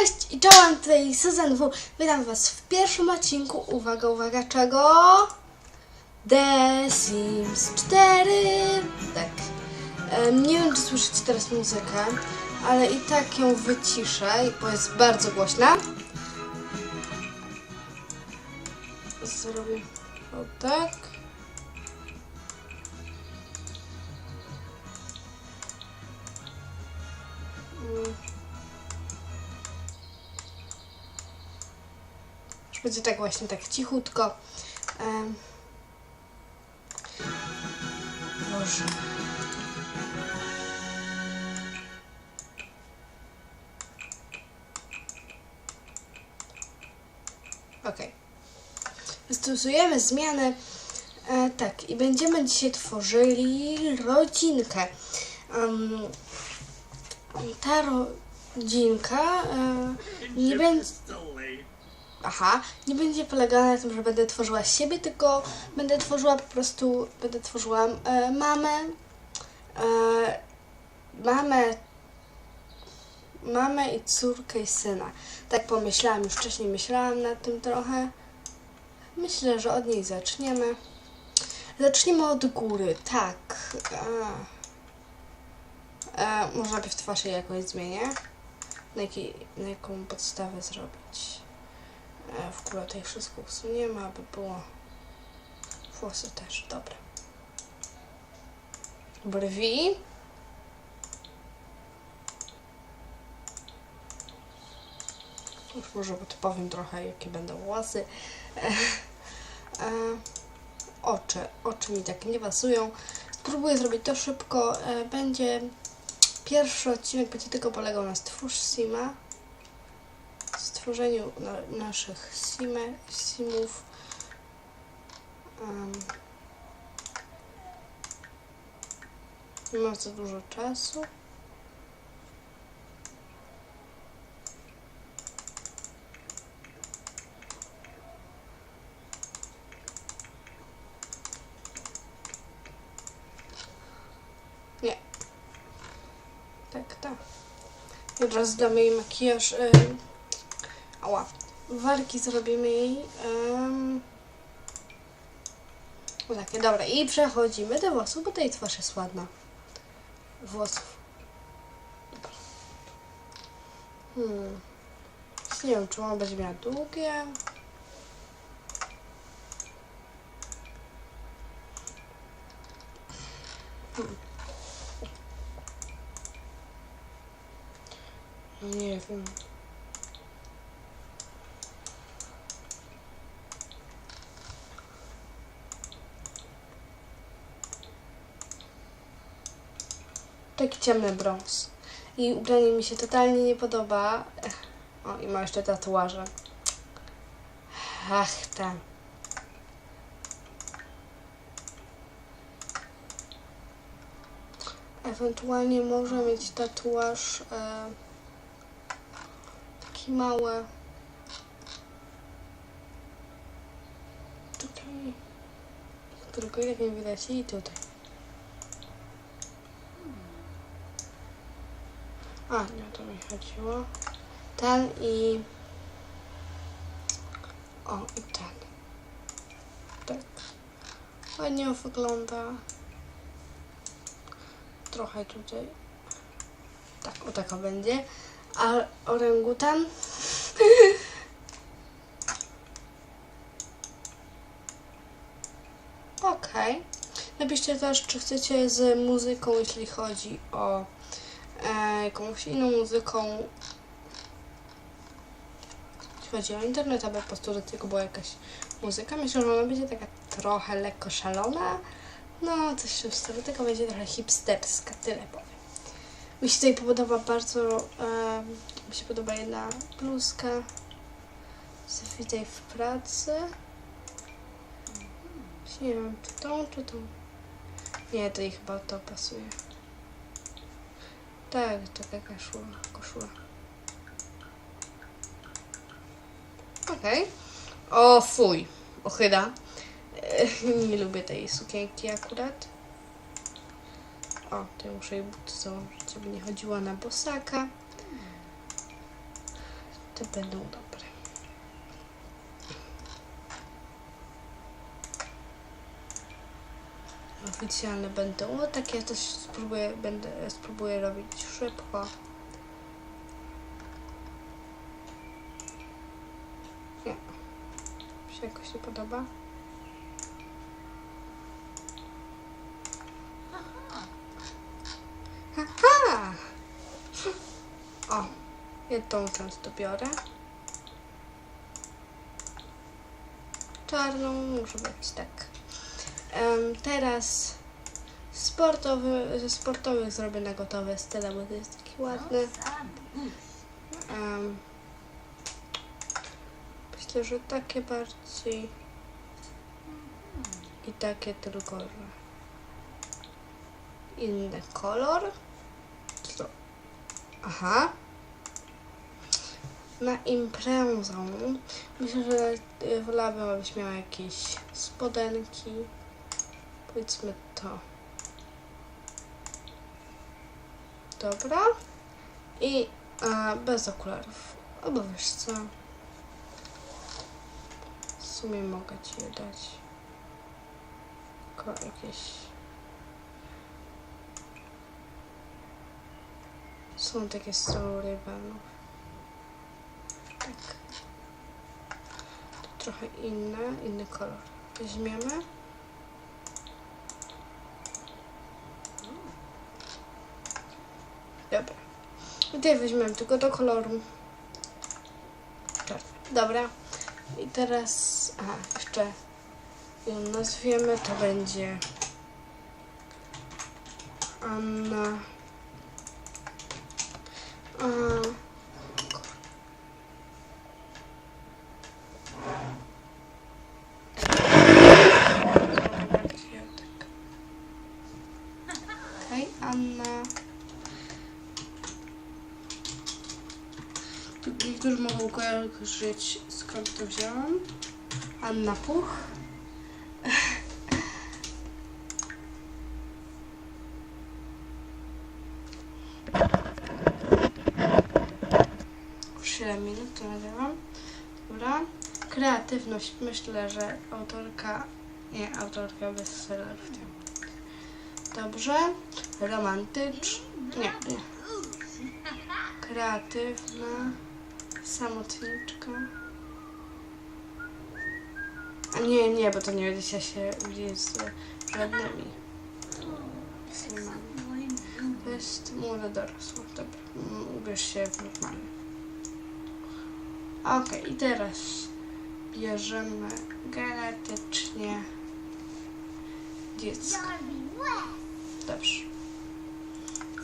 Cześć i czołem, tutaj Sezon W. Witam Was w pierwszym odcinku. Uwaga, uwaga, czego? The Sims 4. Tak. Em, nie wiem, czy słyszycie teraz muzykę, ale i tak ją wyciszę, bo jest bardzo głośna. Zrobię o tak. Mm. Będzie tak właśnie, tak cichutko. Em. Boże. Okej. Stosujemy zmiany. E, tak, i będziemy dzisiaj tworzyli rodzinkę. Em, ta rodzinka e, nie będzie. Aha, nie będzie polegała na tym, że będę tworzyła siebie, tylko będę tworzyła po prostu, będę tworzyła e, mamę, e, mamę, mamę i córkę i syna. Tak pomyślałam, już wcześniej myślałam nad tym trochę. Myślę, że od niej zaczniemy. Zaczniemy od góry, tak. E, e, może najpierw twarz jej jakoś zmienię. Na, jakiej, na jaką podstawę zrobić. E, w ogóle tutaj wszystko usuniemy, aby było włosy też, dobra. Brwi. Już może podpowiem trochę, jakie będą włosy. E, e, oczy. Oczy mi tak nie pasują. Spróbuję zrobić to szybko. E, będzie pierwszy odcinek będzie tylko polegał na stwórz Sima stworzeniu na, naszych sime, simów. Um, nie mam za dużo czasu. Nie. Tak, tak. Razu damy jej makijaż. ym, Ała. Warki zrobimy jej. Um... Takie, dobra. I przechodzimy do włosów, bo tej twarz jest ładna. Włosów. Hmm. Nie wiem, czy ona będzie miała długie. Hmm. No nie wiem. Taki ciemny brąz. I ubranie mi się totalnie nie podoba. O, i ma jeszcze tatuaże. Ach, ten. Ewentualnie może mieć tatuaż e, taki mały. Tutaj. Którego jak nie widać i tutaj. A, nie o to mi chodziło. Ten i... O, i ten. Tak. Ładnie wygląda. Trochę tutaj. Tak, o taka będzie. A orangutan? Okej. Napiszcie też, czy chcecie z muzyką, jeśli chodzi o jakąś inną muzyką. Chodzi o internet, aby po prostu do tego była jakaś muzyka. Myślę, że ona będzie taka trochę lekko szalona. No, coś w tym stylu. Tylko będzie trochę hipsterska, tyle powiem. Mi się tutaj podoba bardzo, e, mi się podoba jedna bluzka. Witaj w pracy. Nie wiem, czy tą, czy tą. Nie, to jej chyba to pasuje. Tak, taka koszula. koszula. Okej. O, fuj. Ochyda. Nie lubię tej sukienki akurat. O, to muszę jej buty założyć, żeby nie chodziła na bosaka. Te będą dobre. Oficjalne będą. O, takie też spróbuję, będę, spróbuję robić szybko. Nie. Mi się jakoś nie podoba. Haha! O, jedną często biorę. Czarną muszę być, tak. Teraz sportowy, ze sportowych zrobię na gotowe style, bo to jest taki ładny. Em, myślę, że takie bardziej i takie tylko, że inny kolor. Co? Aha. Na imprezę myślę, że y, wolałabym, abyś miała jakieś spodenki. Powiedzmy to. Dobra. I a, bez okularów. Albo wiesz co? W sumie mogę ci je dać. Tylko jakieś Są takie z rybanów. Tak. To trochę inne, inny kolor. Weźmiemy. Dobra. Tutaj weźmiemy tylko do koloru. czarny. Dobra. I teraz, aha, jeszcze ją nazwiemy, to będzie Anna. A, Okej, Anna. Tu Niektórzy mogą kojarzyć skąd to wzięłam. Anna Puch. Już 7 minut to nagrałam. Dobra. Kreatywność. Myślę, że autorka. Nie, autorka bez w tym. Dobrze. Romantycz. Nie, nie. Kreatywna. Samotniczka. Nie, nie, bo to nie będzie się widzieć z żadnymi. To jest młoda dorosła. Dobra, ubierz się normalnie. Okej, i teraz bierzemy genetycznie dziecko. Dobrze.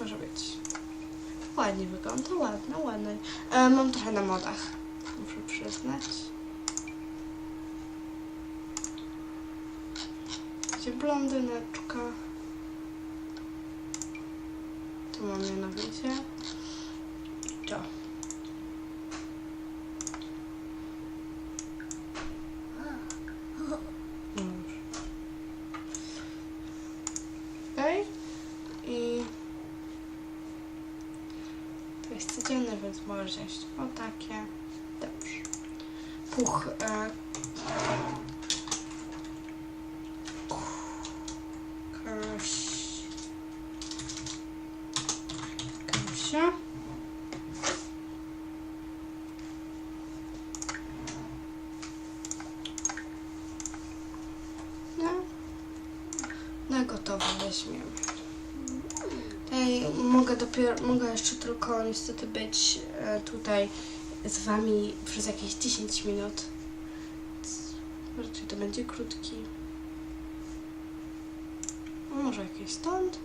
Może być. Ładnie wygląda, ładne, ładne. E, mam trochę na modach, muszę przyznać. Gdzie blondyneczka. Tu mam mianowicie. To. Już. Okej. I to jest o takie. Dobrze. Puch. E, Kaś. Kasia. No. Na gotowo weźmiemy. Tutaj mogę jeszcze tylko niestety być e, tutaj z wami przez jakieś 10 minut. Raczej to będzie krótki. A może jakieś stąd?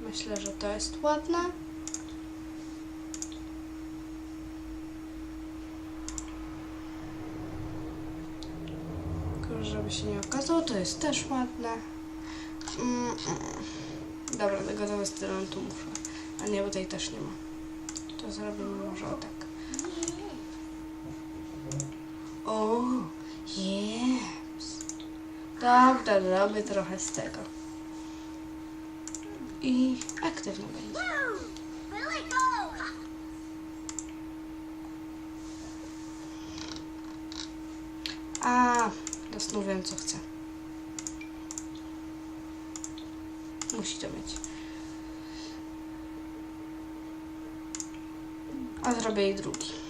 Myślę, że to jest ładne. Tylko żeby się nie okazało, to jest też ładne. Mm, mm. Dobra, gotowy stylon tu muszę. A nie, bo tej też nie ma. To zrobimy może tak. O, jest. Tak, Dobra, zrobię trochę z tego. I aktywny będzie. A, teraz no wiem co chcę. Musi to być. A zrobię jej drugi.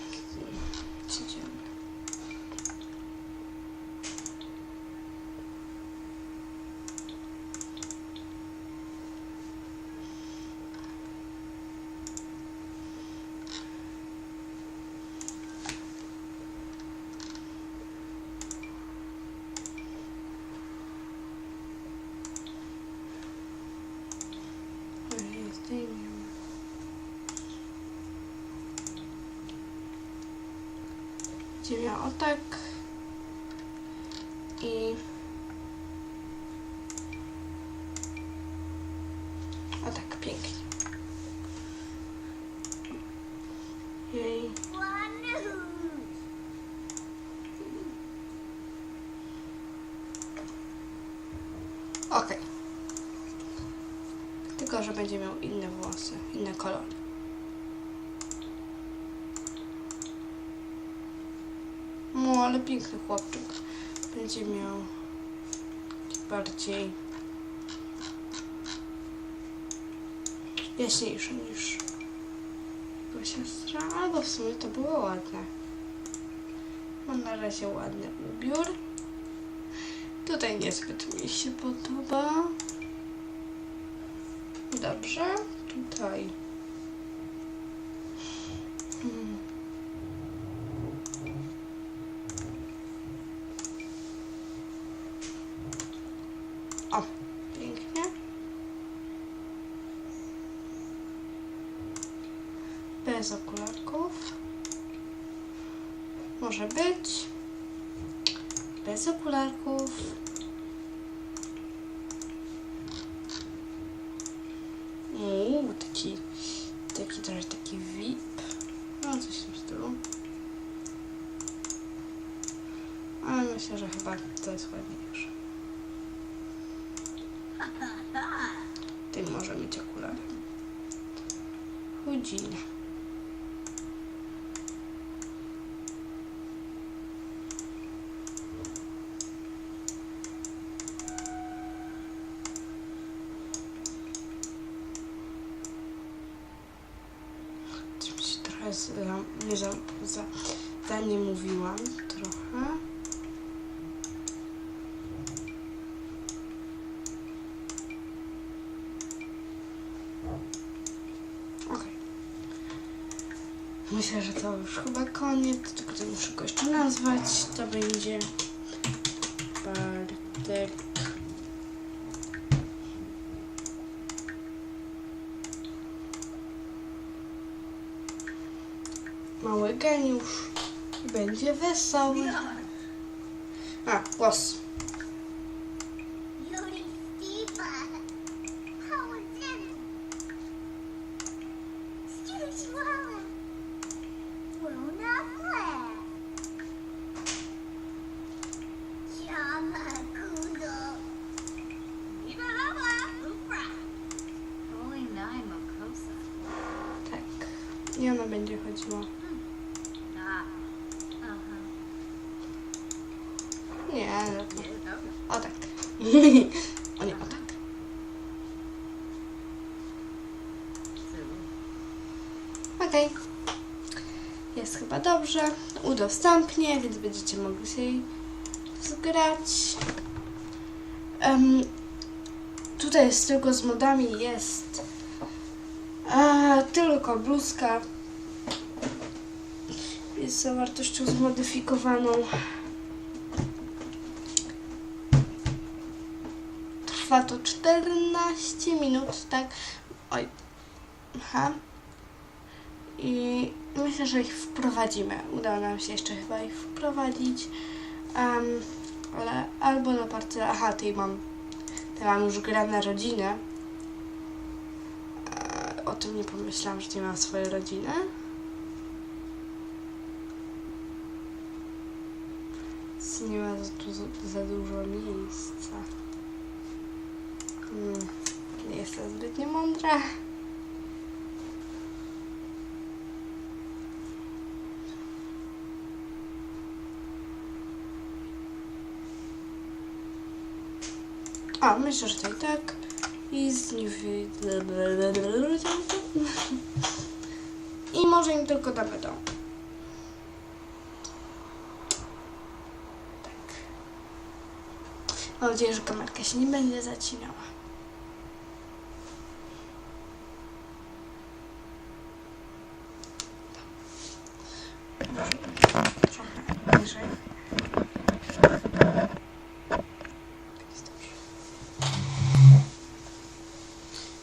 Będzie miał o tak. I... O tak, pięknie. Jej. Okej. Tylko, że będzie miał inne włosy, inne kolory. No, ale piękny chłopczyk. Będzie miał bardziej jaśniejszy niż jego siostra, albo w sumie to było ładne. Mam na razie ładny ubiór. Tutaj niezbyt mi się podoba. Dobrze, tutaj. Hmm. O, pięknie. Bez okularków. Może być. Bez okularków. Uuu, taki, taki trochę taki VIP. No, coś w tym stylu. Ale myślę, że chyba to jest ładniejsze. Ty może mieć okulary. Chudzina. Coś mi się trochę za, nie za, za, za nie mówiłam. Trochę. Okej. Myślę, że to już chyba koniec, tylko to muszę go jeszcze nazwać. To będzie Bartek. Mały geniusz. Będzie wesoły. A, głos. Będzie chodziła. Nie, no to... Okay. O tak. o nie, o tak. Okej. Jest chyba dobrze. Udostępnię, więc będziecie mogli się jej zgrać. Tutaj jest tylko z modami jest e, tylko bluzka jest zawartością zmodyfikowaną. Trwa to 14 minut, tak? Oj. Aha. I myślę, że ich wprowadzimy. Udało nam się jeszcze chyba ich wprowadzić. Em, ale albo na parcela. Aha, tej mam. Tej mam już gra na rodzinę. E, o tym nie pomyślałam, że nie mam swojej rodziny. Nie ma dużo, za dużo miejsca. Hmm, nie jestem zbytnio mądra. A, myślę, że to i tak. I z nich. I może im tylko damy dom. Mam nadzieję, że kamerka się nie będzie zacinała.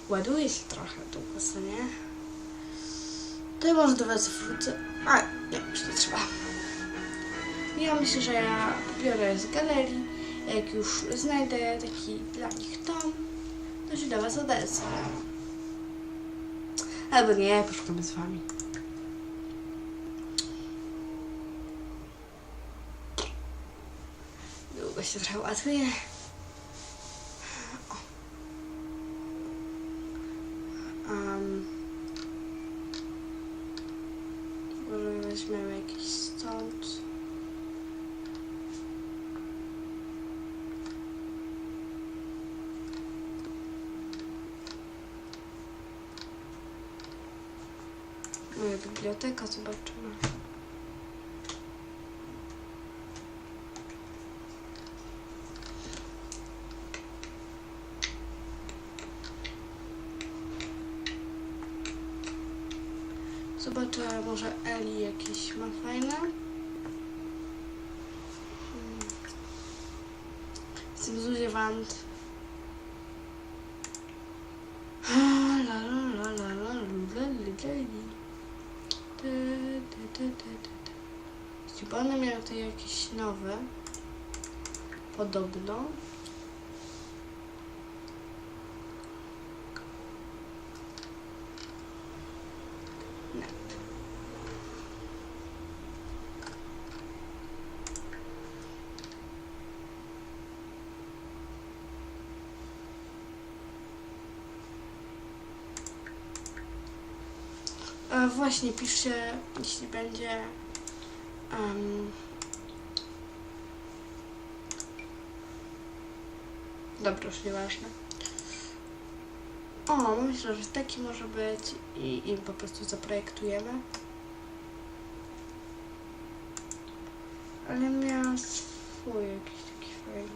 Ładuje się trochę długo, co nie? To ja może do Was wrócę. A, nie, już nie trzeba. Ja myślę, że ja biorę z galerii. Jak już znajdę taki dla nich dom, to się do Was odezwę. Albo nie, poszukamy z Wami. Długo się trochę łatwiej. Um, może weźmiemy jakiś stąd. Moja biblioteka, zobaczymy. Zobaczę, może Eli jakieś ma fajne. Hmm. Jestem Zuzie Wand. La la la la la la li, li, li. Ty, ty, ty, ty, ty, ty. Chyba one miały tutaj jakieś nowe. Podobno. Nie. E, właśnie piszcie, jeśli będzie em, Dobra, już nieważne. O, myślę, że taki może być i, i po prostu zaprojektujemy. Ale miałam swój jakiś taki fajny.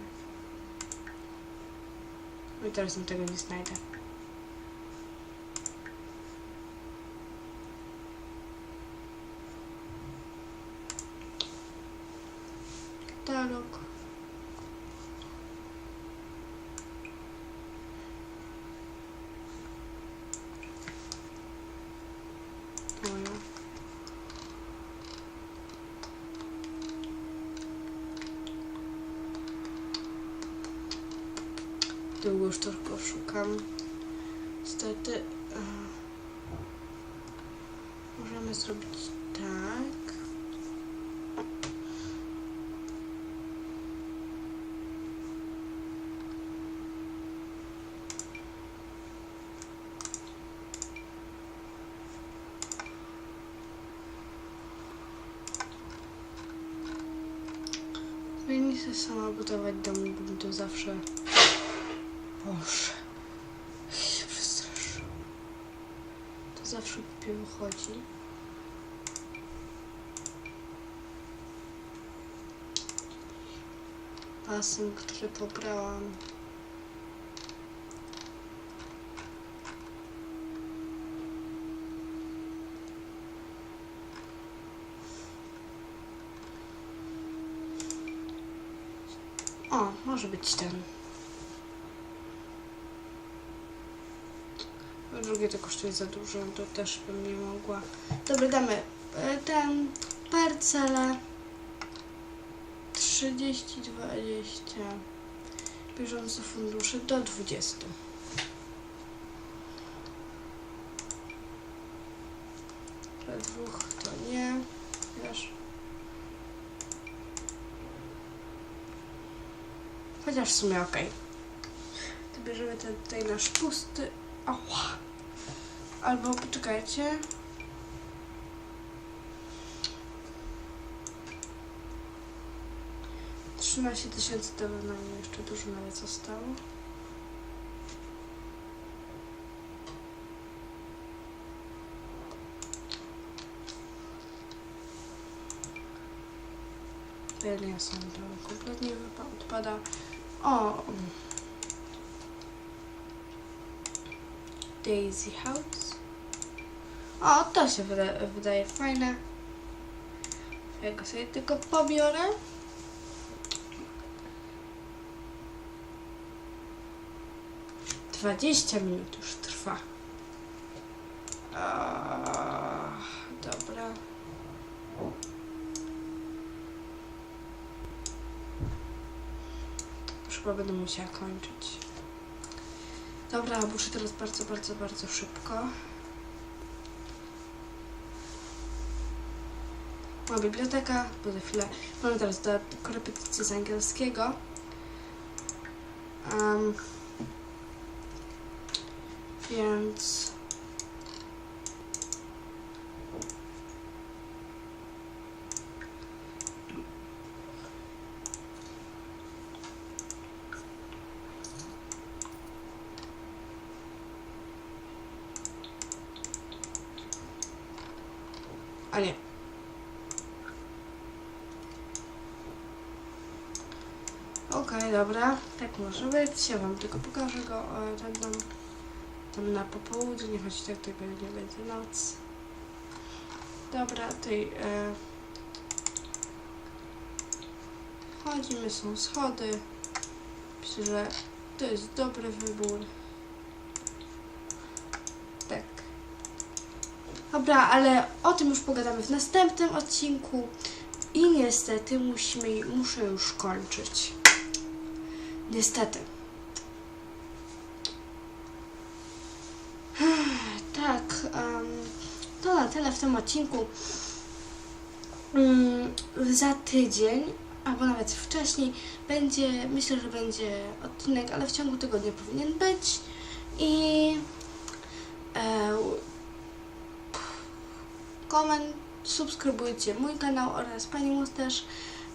No I teraz tego nie znajdę. Katalog. Moja. Długo już tylko szukam. Niestety e, możemy zrobić tak. Ja nie chcę sama budować domu, to zawsze... Boże. przestraszę. To zawsze głupio wychodzi. Basen, który pobrałam. O, może być ten. Drugie to kosztuje za dużo, to też bym nie mogła. Dobra, damy e, ten parcelę 30, 20. Bieżące fundusze do 20. Dla dwóch Chociaż w sumie okej. Okay. To bierzemy ten tutaj nasz pusty. Ała. Albo poczekajcie. Trzynaście tysięcy to na mnie jeszcze dużo nawet zostało. Berlin są kompletnie odpada. O! Daisy House. O, to się wyda- wydaje fajne. Ja go sobie tylko pobiorę. Dwadzieścia minut już trwa dobra. Już chyba będę musiała kończyć. Dobra, muszę teraz bardzo, bardzo, bardzo szybko. Moja biblioteka, bo za chwilę mamy teraz do korepetycji z angielskiego. Um, więc... Nie. Okej, dobra. Tak może być. Ja wam tylko pokażę go. Ten tam, tam na popołudnie, choć tak tego nie będzie noc. Dobra, tej... E, chodzimy, są schody. Myślę, że to jest dobry wybór. Tak. Dobra, ale o tym już pogadamy w następnym odcinku. I niestety musimy, muszę już kończyć. Niestety. Tak, em, to na tyle w tym odcinku. Mm, za tydzień, albo nawet wcześniej, będzie, myślę, że będzie odcinek, ale w ciągu tygodnia powinien być. I e, koment, subskrybujcie mój kanał oraz Pani Mus też.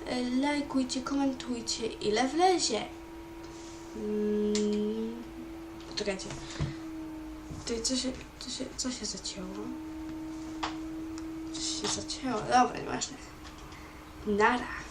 E, Lajkujcie, komentujcie, ile wlezie. Mm, poczekajcie. Ty, co się, co się, co się zacięło? Coś się zacięło. Dobra, nieważne. Nara.